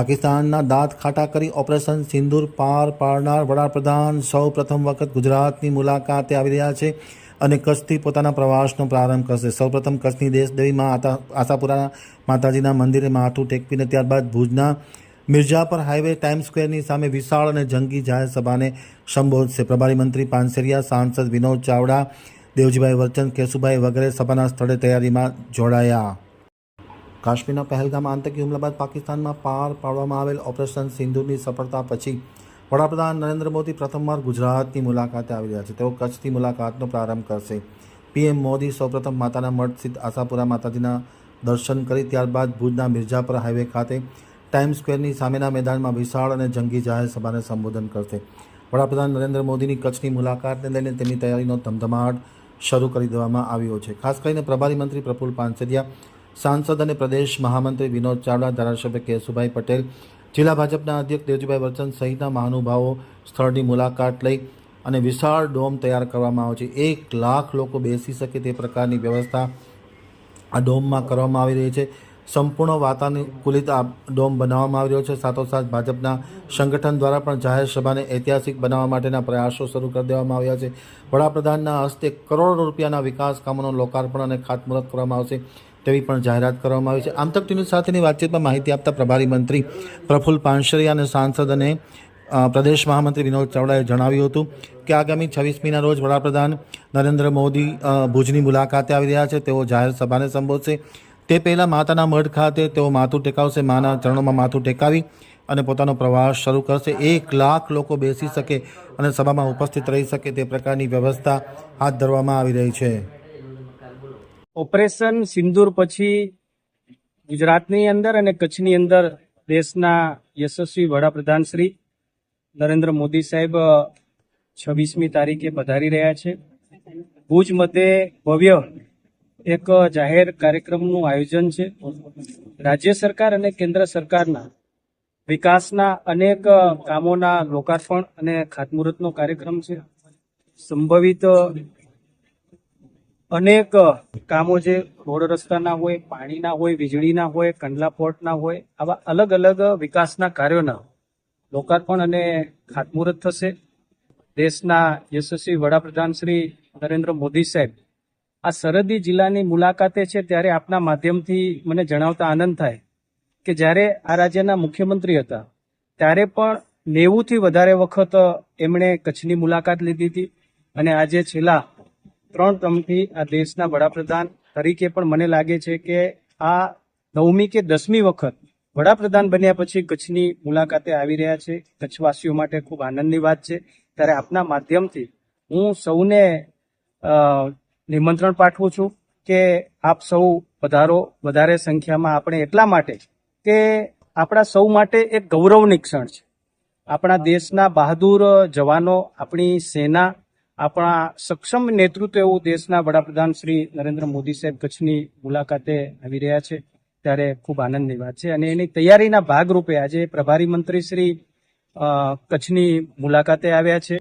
પાકિસ્તાનના દાંત ખાટા કરી ઓપરેશન સિંદૂર પાર પાડનાર વડાપ્રધાન સૌ પ્રથમ વખત ગુજરાતની મુલાકાતે આવી રહ્યા છે અને કચ્છથી પોતાના પ્રવાસનો પ્રારંભ કરશે. સૌપ્રથમ કચ્છની દેશદેવીમાં આશાપુરા માતાજીના મંદિરે માથું ટેકવીને ત્યારબાદ ભુજના મિર્જાપર હાઈવે ટાઈમ સ્ક્વેરની સામે વિશાળ અને જંગી જાહેર સભાને સંબોધશે. પ્રભારી મંત્રી પાનસેરિયા, સાંસદ વિનોદ ચાવડા, દેવજીભાઈ વર્ચન કેશુભાઈ વગેરે સભાના સ્થળે તૈયારીમાં જોડાયા. કાશ્મીરના પહેલગામ આતંકી હુમલા બાદ પાકિસ્તાનમાં પાર પાડવામાં આવેલ ઓપરેશન સિંધુની સફળતા પછી વડાપ્રધાન નરેન્દ્ર મોદી પ્રથમવાર ગુજરાતની મુલાકાતે આવી રહ્યા છે. તેઓ કચ્છથી મુલાકાતનો પ્રારંભ કરશે. પીએમ મોદી સૌપ્રથમ માતાના મઠ સ્થિત આશાપુરા માતાજીના દર્શન કરી ત્યારબાદ ભુજના મિર્જાપર હાઈવે ખાતે ટાઈમ સ્ક્વેરની સામેના મેદાનમાં વિશાળ અને જંગી જાહેર સભાને સંબોધન કરશે. વડાપ્રધાન નરેન્દ્ર મોદીની કચ્છની મુલાકાતને લઈને તેમની તૈયારીનો ધમધમાટ શરૂ કરી દેવામાં આવ્યો છે. ખાસ કરીને પ્રભારી મંત્રી પ્રફુલ પાનસેરિયા સાંસદ અને પ્રદેશ મહામંત્રી વિનોદ ચાવડા, ધારાસભ્ય કેશુભાઈ પટેલ, જિલ્લા ભાજપના અધ્યક્ષ દેવજીભાઈ વરચંદ સહિતના મહાનુભાવો સ્થળની મુલાકાત લઈ અને વિશાળ ડોમ તૈયાર કરવામાં આવ્યો છે. એક લાખ લોકો બેસી શકે તે પ્રકારની વ્યવસ્થા આ ડોમમાં કરવામાં આવી રહી છે. સંપૂર્ણ વાતાનુકૂલિત આ ડોમ બનાવવામાં આવી રહ્યો છે. સાથોસાથ ભાજપના સંગઠન દ્વારા પણ જાહેર સભાને ઐતિહાસિક બનાવવા માટેના પ્રયાસો શરૂ કરી દેવામાં આવ્યા છે. વડાપ્રધાનના હસ્તે કરોડો રૂપિયાના વિકાસ કામોનું લોકાર્પણ અને ખાતમુહૂર્ત કરવામાં આવશે. તેવી પણ જાહેરાત કરવામાં આવી છે. આમ તક ન્યૂઝ સાથેની વાતચીતમાં માહિતી આપતા પ્રભારી મંત્રી પ્રફુલ્લ પાનસરિયા અને સાંસદ અને પ્રદેશ મહામંત્રી વિનોદ ચાવડાએ જણાવ્યું હતું કે આગામી છવ્વીસમીના રોજ વડાપ્રધાન નરેન્દ્ર મોદી ભુજની મુલાકાતે આવી રહ્યા છે. તેઓ જાહેર સભાને સંબોધશે. તે પહેલાં માતાના મઢ ખાતે તેઓ માથું ટેકાવશે. માના ચરણોમાં માથું ટેકાવી અને પોતાનો પ્રવાસ શરૂ કરશે. એક લાખ લોકો બેસી શકે અને સભામાં ઉપસ્થિત રહી શકે તે પ્રકારની વ્યવસ્થા હાથ ધરવામાં આવી રહી છે. ઓપરેશન સિંદૂર પછી ગુજરાતની અંદર અને કચ્છની અંદર દેશના યશસ્વી વડાપ્રધાન શ્રી નરેન્દ્ર મોદી સાહેબ છવ્વીસમી તારીખે પધારી રહ્યા છે. ભુજ મધ્યે ભવ્ય એક જાહેર કાર્યક્રમનું આયોજન છે. રાજ્ય સરકાર અને કેન્દ્ર સરકારના વિકાસના અનેક કામોના લોકાર્પણ અને ખાતમુહૂર્તનો કાર્યક્રમ છે. સંભવિત અનેક કામો જે રોડ રસ્તાના હોય, પાણીના હોય, વીજળીના હોય, કંડલા પોર્ટના હોય, આવા અલગ અલગ વિકાસના કાર્યોના લોકાર્પણ અને ખાતમુહૂર્ત થશે. દેશના યશસ્વી વડાપ્રધાન શ્રી નરેન્દ્ર મોદી સાહેબ, આ સરહદી જિલ્લાની મુલાકાતે છે ત્યારે આપના માધ્યમથી મને જણાવતા આનંદ થાય કે જ્યારે આ રાજ્યના મુખ્યમંત્રી હતા, ત્યારે પણ નેવુંથી વધારે વખત એમણે કચ્છની મુલાકાત લીધી હતી. અને આજે છેલ્લા ત્રણ ટર્મથી આ દેશના વડાપ્રધાન તરીકે પણ મને લાગે છે કે આ નવમી કે દસમી વખત વડાપ્રધાન બન્યા પછી કચ્છની મુલાકાતે આવી રહ્યા છે. કચ્છવાસીઓ માટે ખૂબ આનંદની વાત છે. ત્યારે આપના માધ્યમથી હું સૌને નિમંત્રણ પાઠવું છું કે આપ સૌ વધારો, વધારે સંખ્યામાં આપણે એટલા માટે કે આપણા સૌ માટે એક ગૌરવની ક્ષણ છે. આપણા દેશના બહાદુર જવાનો, આપણી સેના આપણા સક્ષમ નેતૃત્વ એવું દેશના વડાપ્રધાન શ્રી નરેન્દ્ર મોદી સાહેબ કચ્છની મુલાકાતે આવી રહ્યા છે. ત્યારે ખૂબ આનંદની વાત છે. અને એની તૈયારીના ભાગરૂપે આજે પ્રભારી મંત્રી શ્રી કચ્છની મુલાકાતે આવ્યા છે.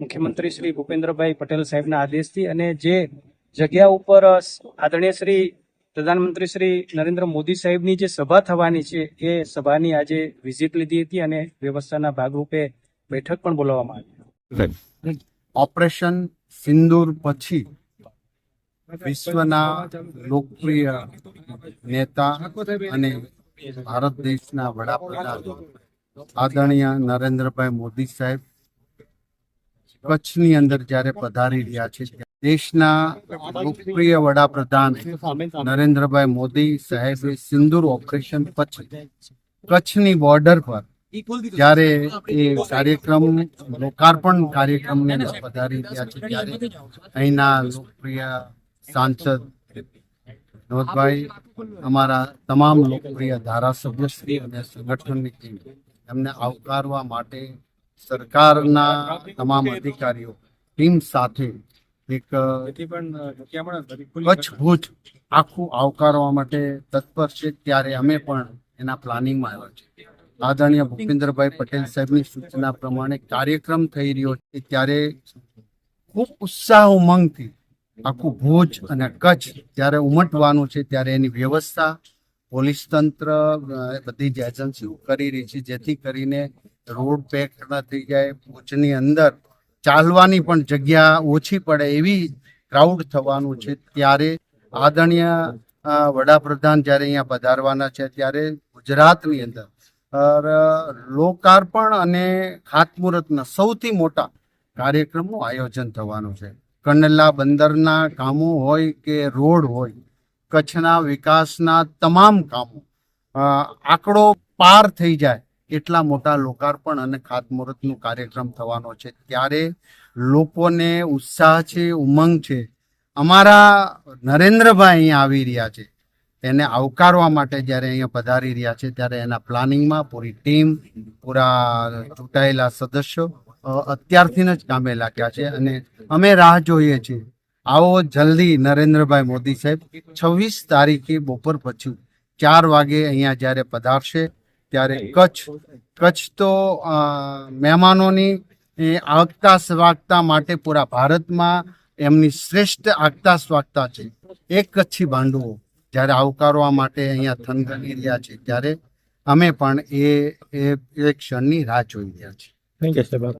મુખ્યમંત્રી શ્રી ભૂપેન્દ્રભાઈ પટેલ સાહેબના આદેશથી અને જે જગ્યા ઉપર આદરણીય શ્રી પ્રધાનમંત્રી શ્રી નરેન્દ્ર મોદી સાહેબની જે સભા થવાની છે એ સભાની આજે વિઝિટ લીધી હતી અને વ્યવસ્થાના ભાગરૂપે બેઠક પણ બોલાવવામાં આવી. ઓપરેશન સિંદૂર પછી વિશ્વના લોકપ્રિય નેતા અને ભારત દેશના વડાપ્રધાન આદરણીય નરેન્દ્રભાઈ મોદી સાહેબ કચ્છની અંદર જ્યારે પધારી રહ્યા છે દેશના લોકપ્રિય વડાપ્રધાન નરેન્દ્રભાઈ મોદી સાહેબે સિંદૂર ઓપરેશન પછી કચ્છની બોર્ડર પર જ્યારે એ કાર્યક્રમ લોકાર્પણ કાર્યક્રમને પધારી રહ્યા છે ત્યારે અહીંના લોકપ્રિય સાંસદ વિનોદભાઈ અમારા તમામ લોકપ્રિય ધારાસભ્યશ્રી અને સંગઠનની ટીમ એમને આવકારવા માટે સરકારના તમામ અધિકારીઓ ટીમ સાથે એક કચ્છ ભુજ આખું આવકારવા માટે તત્પર છે ત્યારે અમે પણ એના પ્લાનિંગમાં આવ્યા છે આદરણીય ભૂપેન્દ્રભાઈ પટેલ સાહેબની સૂચના પ્રમાણે કાર્યક્રમ થઈ રહ્યો છે ત્યારે ખૂબ ઉત્સાહ ઉમંગથી આખું ભુજ અને કચ્છ ત્યારે ઉમટવાનું છે ત્યારે એની વ્યવસ્થા પોલીસ તંત્ર બધી જ એજન્સીઓ કરી રહી છે જેથી કરીને રોડ પેક ન થઈ જાય ભુજની અંદર ચાલવાની પણ જગ્યા ઓછી પડે એવી ક્રાઉડ થવાનું છે. ત્યારે આદરણીય વડાપ્રધાન જ્યારે અહીંયા પધારવાના છે ત્યારે ગુજરાતની અંદર લોકાર્પણ અને ખાતમુહૂર્તના સૌથી મોટા કાર્યક્રમનું આયોજન થવાનું છે. કંડલા બંદરના કામો હોય કે રોડ હોય, કચ્છના વિકાસના તમામ કામો આંકડો પાર થઈ જાય એટલા મોટા લોકાર્પણ અને ખાતમુહૂર્તનું કાર્યક્રમ થવાનો છે. ત્યારે લોકોને ઉત્સાહ છે, ઉમંગ છે. અમારા નરેન્દ્રભાઈ અહીંયા આવી રહ્યા છે. એને આવકારવા માટે જ્યારે અહીંયા પધારી રહ્યા છે, ત્યારે એના પ્લાનિંગમાં પૂરી ટીમ, પૂરા ચૂંટાયેલા સદસ્યો અત્યારથી જ કામે લાગ્યા છે અને અમે રાહ જોઈએ છીએ. આવો જલ્દી નરેન્દ્રભાઈ મોદી સાહેબ, છવ્વીસ તારીખે બપોર પછી ચાર વાગે અહીંયા જ્યારે પધારશે, ત્યારે કચ્છ કચ્છ તો મહેમાનોની આગતા સ્વાગતા માટે પૂરા ભારતમાં એમની શ્રેષ્ઠ આગતા સ્વાગતા છે. એક કચ્છી ભાંડુઓ. જ્યારે આવકારવા માટે અહીંયા થનગની રહ્યા છે, ત્યારે અમે પણ એ એ ક્ષણની રાહ જોઈ રહ્યા છીએ. Thank you